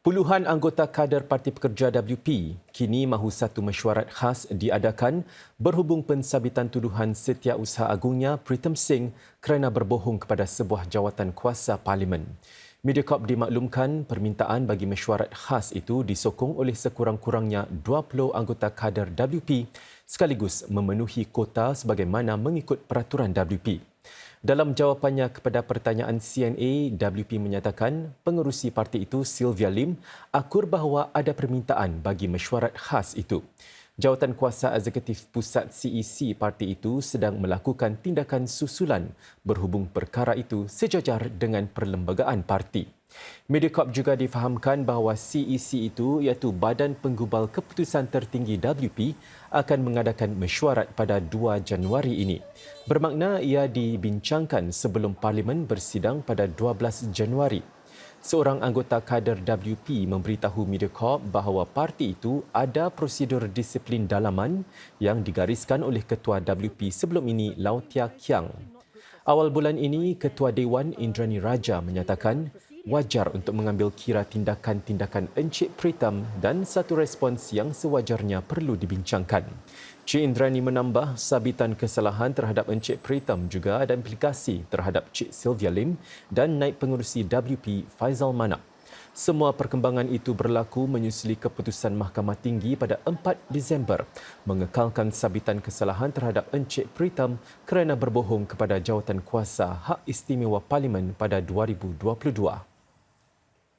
Puluhan anggota kader Parti Pekerja WP kini mahu satu mesyuarat khas diadakan berhubung pensabitan tuduhan setiausaha agungnya Pritam Singh kerana berbohong kepada sebuah jawatan kuasa parlimen. Mediacorp dimaklumkan permintaan bagi mesyuarat khas itu disokong oleh sekurang-kurangnya 20 anggota kader WP sekaligus memenuhi kota sebagaimana mengikut peraturan WP. Dalam jawapannya kepada pertanyaan CNA, WP menyatakan pengerusi parti itu Sylvia Lim akur bahawa ada permintaan bagi mesyuarat khas itu. Jawatan kuasa eksekutif pusat CEC parti itu sedang melakukan tindakan susulan berhubung perkara itu sejajar dengan perlembagaan parti. Mediacorp juga difahamkan bahawa CEC itu iaitu Badan Penggubal Keputusan Tertinggi WP akan mengadakan mesyuarat pada 2 Januari ini. Bermakna ia dibincangkan sebelum Parlimen bersidang pada 12 Januari. Seorang anggota kader WP memberitahu Mediacorp bahawa parti itu ada prosedur disiplin dalaman yang digariskan oleh Ketua WP sebelum ini Lau Tia Kiang. Awal bulan ini, Ketua Dewan Indrani Raja menyatakan wajar untuk mengambil kira tindakan-tindakan Encik Pritam dan satu respons yang sewajarnya perlu dibincangkan. Cik Indrani menambah sabitan kesalahan terhadap Encik Pritam juga ada implikasi terhadap Cik Sylvia Lim dan naik pengurusi WP Faizal Manak. Semua perkembangan itu berlaku menyusuli keputusan Mahkamah Tinggi pada 4 Disember mengekalkan sabitan kesalahan terhadap Encik Pritam kerana berbohong kepada jawatan kuasa hak istimewa Parlimen pada 2022.